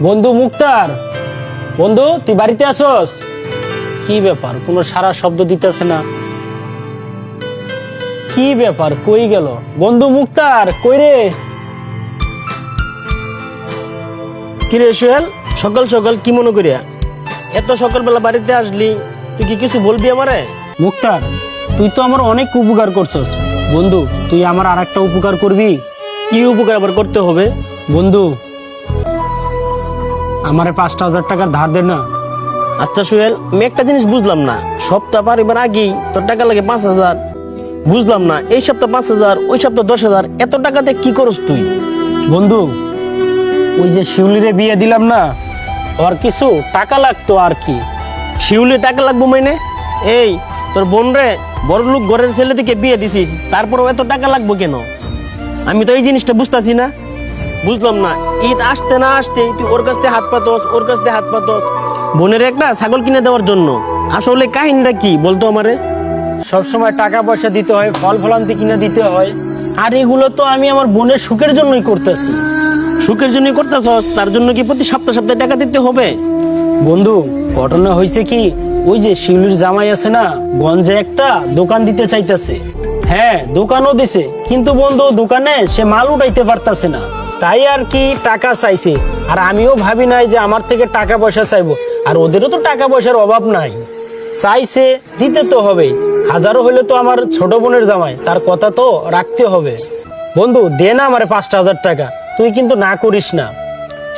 বন্ধু মুক্তার বন্ধু তুই বাড়িতে আসস? কি ব্যাপার কোনো সারা শব্দ দিতেছে না। কি ব্যাপার কই গেল? বন্ধু মুক্তার কই রে? কিরে সোহেল সকাল সকাল কি মনে করিয়া? এত সকালবেলা বাড়িতে আসলি তুই কি কিছু বলবি আমারে? মুক্তার তুই তো আমার অনেক উপকার করছস। বন্ধু তুই আমার আর একটা উপকার করবি। কি উপকার আবার করতে হবে? বন্ধু আমারে পাঁচটা হাজার টাকার ধার দে না। আচ্ছা সোহেল আমি একটা জিনিস বুঝলাম না। সপ্তাহ পার এবার আগেই তোর টাকা লাগে পাঁচ হাজার। বুঝলাম না এই সপ্তাহ পাঁচ হাজার ওই সপ্তাহ দশ হাজার। এত টাকাতে কি করস তুই? বন্ধু ওই যে শিউলিরে বিয়ে দিলাম না ওর কিছু টাকা লাগতো আর কি। শিউলি টাকা লাগবো মাইনে এই তোর বোন রে বড় লোক ঘরের ছেলে থেকে বিয়ে দিছিস তারপরেও এত টাকা লাগবো কেন? আমি তো এই জিনিসটা বুঝতাছি না। বুঝলাম না। ঈদ আসতে না আসতে তুই ওর কাছ থেকে হাত পাতস ওর কাছ থেকে হাত পাতস বোনের একটা ছাগল কিনে দেওয়ার জন্য। আসলে কাহিনীটা কি বলতো আমারে? সবসময় টাকা পয়সা দিতে হয় ফল ফলান্তি কিনে দিতে হয়। আর এগুলো তো আমি আমার বোনের সুখের জন্যই করতেছি। সুখের জন্যই করতেছস? তার জন্য কি প্রতি সপ্তাহ সপ্তাহে টাকা দিতে হবে? বন্ধু ঘটনা হয়েছে কি? ওই যে শিউলির জামাই আছে না গঞ্জে একটা দোকান দিতে চাইতেছে। হ্যাঁ দোকানও দিছে। কিন্তু বন্ধু দোকানে সে মাল উঠাইতে পারতাছে না। তাই আর কি টাকা চাইছে। আর আমিও ভাবি নাই যে আমার থেকে টাকা পয়সা চাইব। আর ওদেরও তো টাকা পয়সার অভাব নাই। চাইছে দিতে তো হবে হাজারো হলে তো আমার ছোট বোনের জামাই তার কথা তো রাখতে হবে। বন্ধু দে না আমার পাঁচটা হাজার টাকা। তুই কিন্তু না করিস না।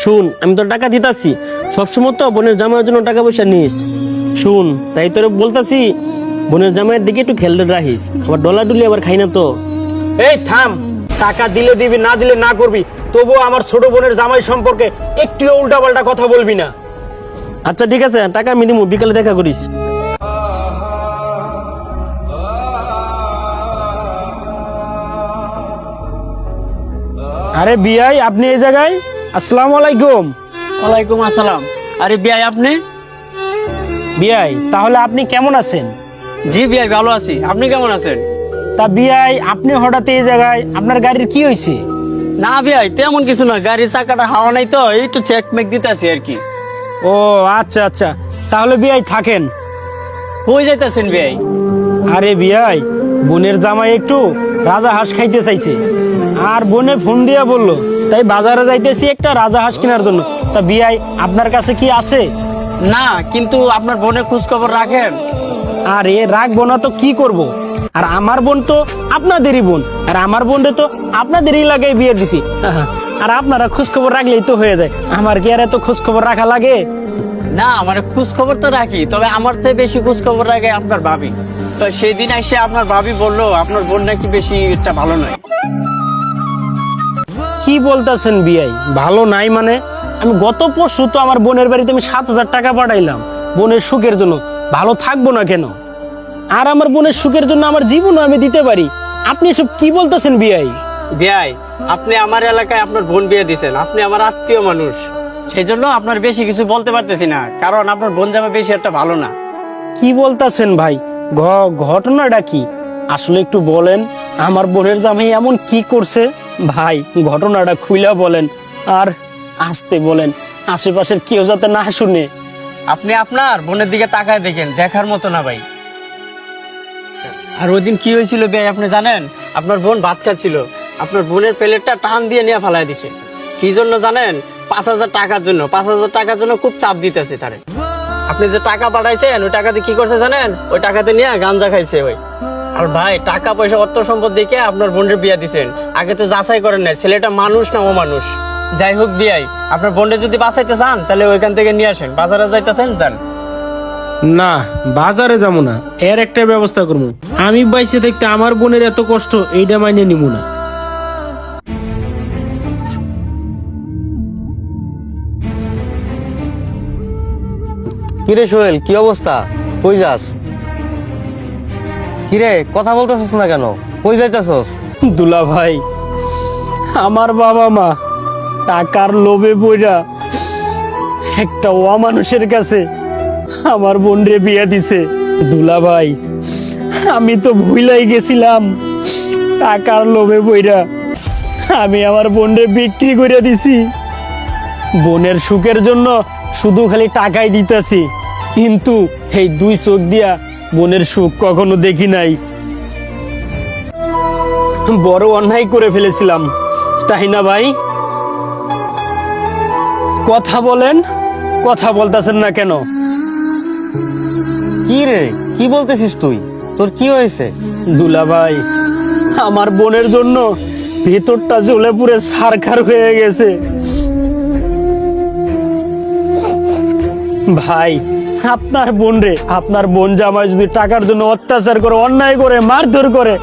শুন আমি তো টাকা দিতাছি। সবসময় তো বোনের জামাইয়ের জন্য টাকা পয়সা নিস। শুন তাই তোর বলতাছি বোনের জামাইয়ের দিকে একটু খেলতে রাখিস। আবার ডলা ডুলি আবার খাই না তো। এই থাম টাকা দিলে দিবি না দিলে না করবি। তবুও আমার ছোট বোনের জামাই সম্পর্কে একটিও উল্টাপাল্টা কথা বলবি না। আচ্ছা ঠিক আছে টাকা আমি দিমু বিকালে দেখা করিস। আরে বিয়াই আপনি এই জায়গায়? আসসালামু আলাইকুম। ওয়ালাইকুম আসসালাম। আরে বিয়াই আপনি? বিয়াই তাহলে আপনি কেমন আছেন? জি বিয়াই ভালো আছি। আপনি কেমন আছেন? তা বিয়াই আপনি হঠাৎ এই জায়গায় আপনার গাড়ির কি হয়েছে না বিয়াই তেমন কিছু না গাড়ির চাকাটা হাওয়া নাই তো একটু চেক মেক দিতে আছি আর কি। ও আচ্ছা আচ্ছা। তাহলে বিয়াই থাকেন। কই যাইতেছেন বিয়াই? আরে বিয়াই বোনের জামাই একটু রাজা হাঁস খাইতে চাইছে। আর বোনে ফোন দিয়া বলল তাই বাজারে যাইতেছি একটা রাজা হাঁস কেনার জন্য। তা বিয়াই আপনার কাছে কি আছে? না কিন্তু আপনার বোনের খোঁজ খবর রাখেন। আরে রাখব না তো কি করব। আর আমার বোন তো আপনাদেরই বোন। আর আমার বোনরে তো আপনাদেরই লাগাই বিয়ে দিছি। আর আপনারা খোঁজ খবর রাখলেই তো হয়ে যায়। আমার কি আর এত খোঁজ খবর রাখা লাগে? না মানে খোঁজ খবর তো রাখি তবে আমার চেয়ে বেশি খোঁজ খবর রাখে আপনার ভাবি। তো সেই দিন এসে আপনার ভাবি বলল আপনার বোন নাকি বেশি একটা ভালো নয়। কি বলতেছেন বিয়াই ভালো নাই মানে? আমি গত পরশু তো আমার বোনের বাড়িতে আমি সাত হাজার টাকা পাঠাইলাম। বোনের সুখের জন্য। ভালো থাকব না কেন? আর আমার বোনের সুখের জন্য আমার জীবনও আমি দিতে পারি। আপনি এসব কি বলতেছেন বিয়াই বিয়াই আপনি আমার এলাকায় আপনার বোন বিয়ে দিছেন। আপনি আমার আত্মীয় মানুষ। সেই জন্য আপনার বেশি কিছু বলতে পারতেছি না কারণ আপনার বোন জামা বেশি একটা ভালো না। কি বলতাছেন ভাই? ঘটনাটা কি? আসলে একটু বলেন আমার বোনের জামাই এমন কি করছে? ভাই ঘটনাটা খুইলা বলেন আর আসতে বলেন আশেপাশের কেউ যাতে না শুনে। আপনি আপনার বোনের দিকে তাকায় দেখেন দেখার মতো না ভাই। আর ওই দিন কি হয়েছিল ভাই আপনি জানেন? আপনার বোন ভাত খাচ্ছিল। আপনার বোনের প্লেটটা টান দিয়ে নিয়ে ফেলাই দিছে। কি জন্য জানেন? পাঁচ হাজার টাকার জন্য। পাঁচ হাজার টাকার জন্য খুব চাপ দিতেছে তারে। আপনি যে টাকা পাঠাইছেন, ওই টাকাতে কি করছে জানেন? ওই টাকাতে নিয়ে গাঞ্জা খাইছে ওই। আর ভাই, টাকা পয়সা, অর্থ সম্পদ দেখে আপনার বোনের বিয়া দিছেন। আগে তো যাচাই করেন না ছেলেটা মানুষ না ও মানুষ যাই হোক, বিয়াই। আপনার বোনের যদি বাঁচাইতে চান, তাহলে ওইখান থেকে নিয়ে আসেন। বাজারে যাইতেছেন, যান। না বাজারে যাব না। এর একটা ব্যবস্থা করব। আমি বাইসে দেখতে আমার বোনের এত কষ্ট এইটা মাইনে নিব না। কিরে সোহেল কি অবস্থা? কই যাস? কিরে কথা বলতেছস না কেন? কই যাইতেছস? দুলা ভাই আমার বাবা মা টাকার লোভে বইরা একটা অমানুষের কাছে আমার বোন রে বিয়ে দিছে। দুলা ভাই আমি তো ভুলাই গেছিলাম। টাকার লোভে বইরা আমি আমার বোন রে বিক্রি করে দিছি। বোনের সুখের জন্য শুধু খালি টাকাই দিতেছি। কিন্তু এই দুই চোখ দিয়া বোনের সুখ কখনো দেখি নাই। বড় অন্যায় করে ফেলেছিলাম, তাই না ভাই? কথা বলেন, কথা বলতেছেন না কেন? কি রে? কি বলতেছিস তুই? তোর কি হয়েছে? দুলা ভাই আমার বোনের জন্য ভেতরটা জ্বলে পুরে সারখার হয়ে গেছে। ভাই, আপনার বোন রে, আপনার বোন জামাই যদি টাকার জন্য অত্যাচার করে, অন্যায় করে, মারধর করে,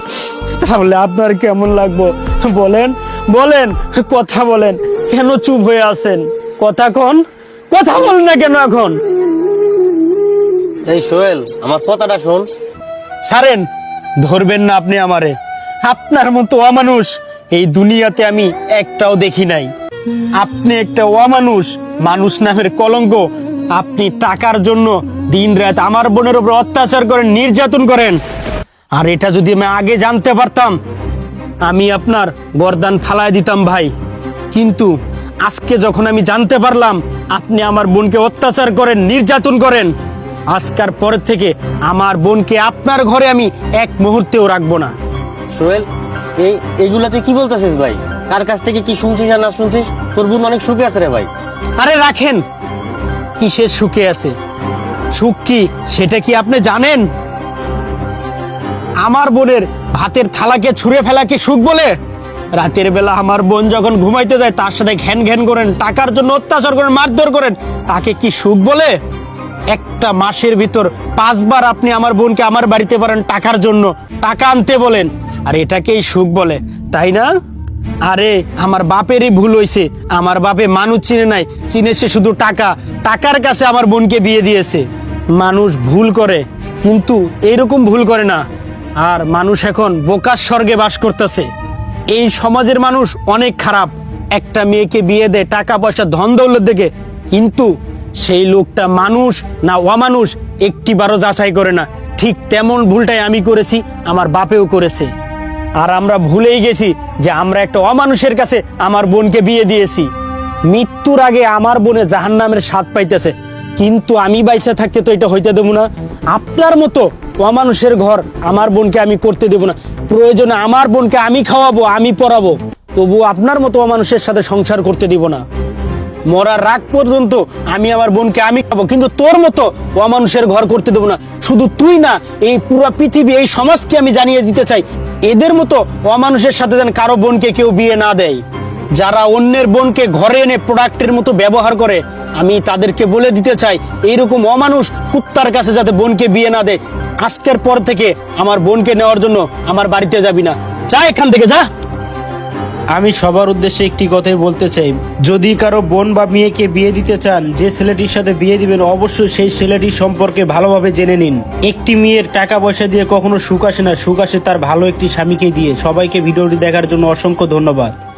তাহলে আপনার কেমন লাগবো? বলেন বলেন, কথা বলেন। কেন চুপ হয়ে আছেন? কথা কন, কথা বল না কেন এখন? এই সোহেল, আমার কথাটা শোন। ছাড়েন, ধরবেন না আপনি আমারে। আপনার মতো অমানুষ এই দুনিয়াতে আমি একটাও দেখি নাই। আপনি একটা অমানুষ, মানুষ নামের কলঙ্ক। আপনি টাকার জন্য দিন রাত আমার বোনের উপর অত্যাচার করেন, নির্যাতন করেন। আর এটা যদি আমি আগে জানতে পারতাম, আমি আপনার গরদান ফালায় দিতাম ভাই। কিন্তু আজকে যখন আমি জানতে পারলাম, আপনি আমার বোনকে অত্যাচার করেন, নির্যাতন করেন আজকার পরের থেকে আমার বোনকে আপনার ঘরে আমি এক মুহূর্তেও রাখব না। সোহেল এই এগুলা তুই কি বলতেছিস ভাই? কার কাছ থেকে কি শুনছিস আর না শুনছিস? তোর বোন অনেক সুখে আছে রে ভাই। আরে রাখেন কিসের সুখে আছে? সুখ কি সেটা কি আপনি জানেন? আমার বোনের ভাতের থালাকে ছুঁড়ে ফেলা কি সুখ বলে? রাতের বেলা আমার বোন যখন ঘুমাইতে যায় তার সাথে ঘ্যান ঘ্যান করেন টাকার জন্য অত্যাচার করেন মারধর করেন তাকে কি সুখ বলে? একটা মাসের ভিতর পাঁচবার আপনি আমার বোনকে আমার বাড়িতে পারেন টাকার জন্য। টাকা আনতে বলেন। আর এটাকেই সুখ বলে, তাই না? আরে, আমার বাপেরই ভুল হয়েছে আমার বাপে মানুষ চিনে নাই চিনেছে শুধু টাকা। টাকার কাছে আমার বোনকে বিয়ে দিয়েছে। মানুষ ভুল করে, কিন্তু এইরকম ভুল করে না। আর মানুষ এখন বোকার স্বর্গে বাস করতেছে। এই সমাজের মানুষ অনেক খারাপ। একটা মেয়েকে বিয়ে দেয়, টাকা পয়সা ধন দৌলত দেখে, কিন্তু সেই লোকটা মানুষ না অমানুষ, একটিবারও যাচাই করে না। ঠিক তেমন ভুলটাই আমি করেছি, আমার বাপেও করেছে। আর আমরা ভুলেই গেছি যে আমরা একটা অমানুষের কাছে আমার বোনকে বিয়ে দিয়েছি। মৃত্যুর আগে আমার বোনে জাহান্নামের স্বাদ পাইতেছে। কিন্তু আমি বাইসে থাকতে তো এটা হইতে দেবো না। আপনার মতো অমানুষের ঘর আমার বোনকে আমি করতে দেবো না। প্রয়োজনে আমার বোনকে আমি খাওয়াবো, আমি পড়াবো। তবু আপনার মতো অমানুষের সাথে সংসার করতে দিব না। মরার রাগ পর্যন্ত আমি আমার বোনকে আমি খাব। কিন্তু তোর মতো অমানুষের ঘর করতে দেবো না। শুধু তুই না, এই পুরো পৃথিবী, এই সমাজকে আমি জানিয়ে দিতে চাই। এদের মতো অমানুষের সাথে যেন কারও বোনকে কেউ বিয়ে না দেয়। যারা অন্যের বোনকে ঘরে এনে প্রোডাক্টের মতো ব্যবহার করে, আমি তাদেরকে বলে দিতে চাই, এইরকম অমানুষ কুত্তার কাছে যাতে বোনকে বিয়ে না দেয়। আজকের পর থেকে আমার বোনকে নেওয়ার জন্য আমার বাড়িতে যাবি না। যা এখান থেকে, যা। আমি সবার উদ্দেশ্যে একটি কথাই বলতে চাই। যদি কারও বোন বা মেয়েকে বিয়ে দিতে চান, যে ছেলেটির সাথে বিয়ে দিবেন, অবশ্যই সেই ছেলেটির সম্পর্কে ভালোভাবে জেনে নিন। একটি মেয়ের টাকা পয়সা দিয়ে কখনো সুখ আসে না। সুখ আসে তার ভালো একটি স্বামীকে দিয়ে। সবাইকে ভিডিওটি দেখার জন্য অসংখ্য ধন্যবাদ।